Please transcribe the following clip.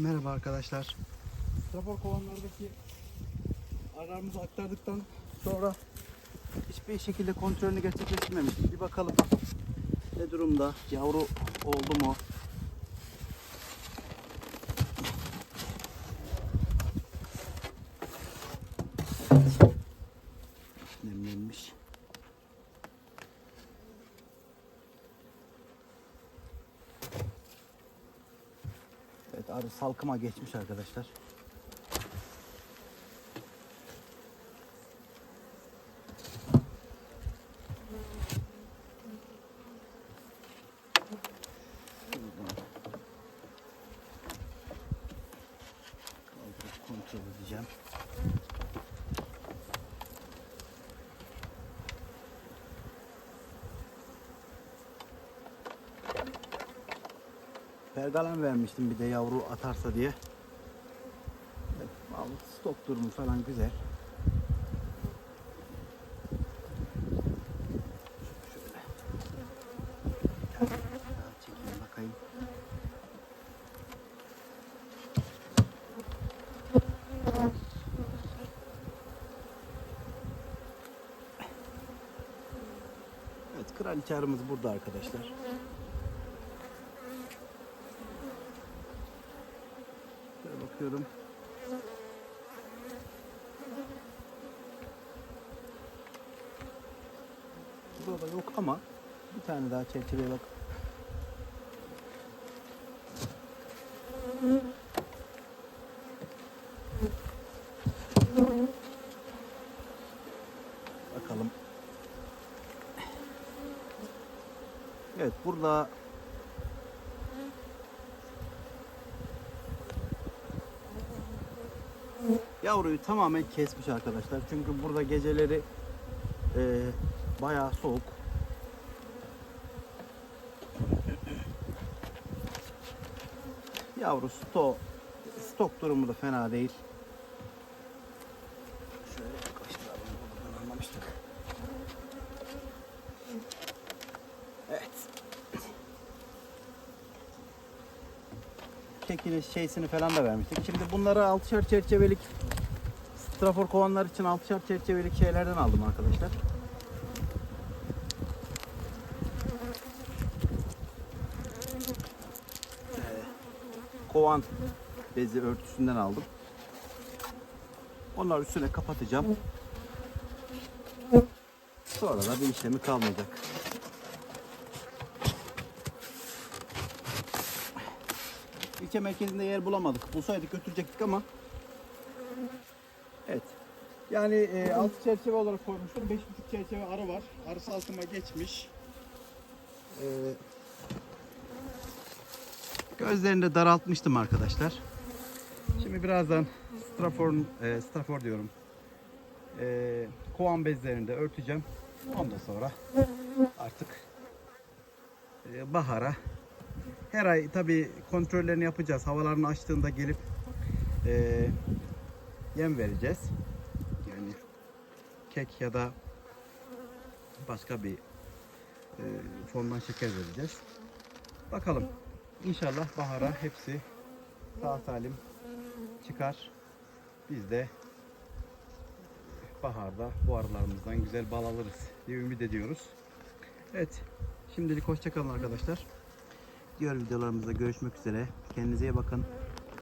Merhaba arkadaşlar. Trafor kovanlardaki alarmımızı aktardıktan sonra hiçbir şekilde kontrolünü gerçekleştirmemiştik. Bir bakalım ne durumda? Yavru oldu mu? Nemlenmiş. Evet arı salkıma geçmiş arkadaşlar. Kontrol edeceğim. Pergalen vermiştim bir de yavru atarsa diye. Evet, stok durumu falan güzel. Evet, kraliçe arımız burada arkadaşlar. Bakıyorum. Burada yok ama bir tane daha çerçeveye bak. Bakalım. Evet burada Yavruyu tamamen kesmiş arkadaşlar. Çünkü burada geceleri e, bayağı soğuk. Yavru stok, stok durumu da fena değil. Şekili şeysini falan da vermiştik. Şimdi bunları altışar çerçevelik strafor kovanlar için altışar çerçevelik şeylerden aldım arkadaşlar. Ee, kovan bezi örtüsünden aldım. Onlar üstüne kapatacağım. Sonra da bir işlemi kalmayacak. İlçe merkezinde yer bulamadık. Bulsaydık götürecektik ama Evet. Yani e, altı çerçeve olarak koymuştum. Beş buçuk çerçeve arı var. Arı salkıma geçmiş. E, gözlerini de daraltmıştım arkadaşlar. Şimdi birazdan strafor, e, strafor diyorum. E, kovan bezlerini de örteceğim. Ondan sonra artık e, bahara her ay tabi kontrollerini yapacağız. Havalarını açtığında gelip e, yem vereceğiz. Yani kek ya da başka bir e, fondan şeker vereceğiz. Bakalım. İnşallah bahara hepsi sağ salim çıkar. Biz de baharda bu arılarımızdan güzel bal alırız diye ümit ediyoruz. Evet. Şimdilik hoşçakalın arkadaşlar. Diğer videolarımızda görüşmek üzere. Kendinize iyi bakın.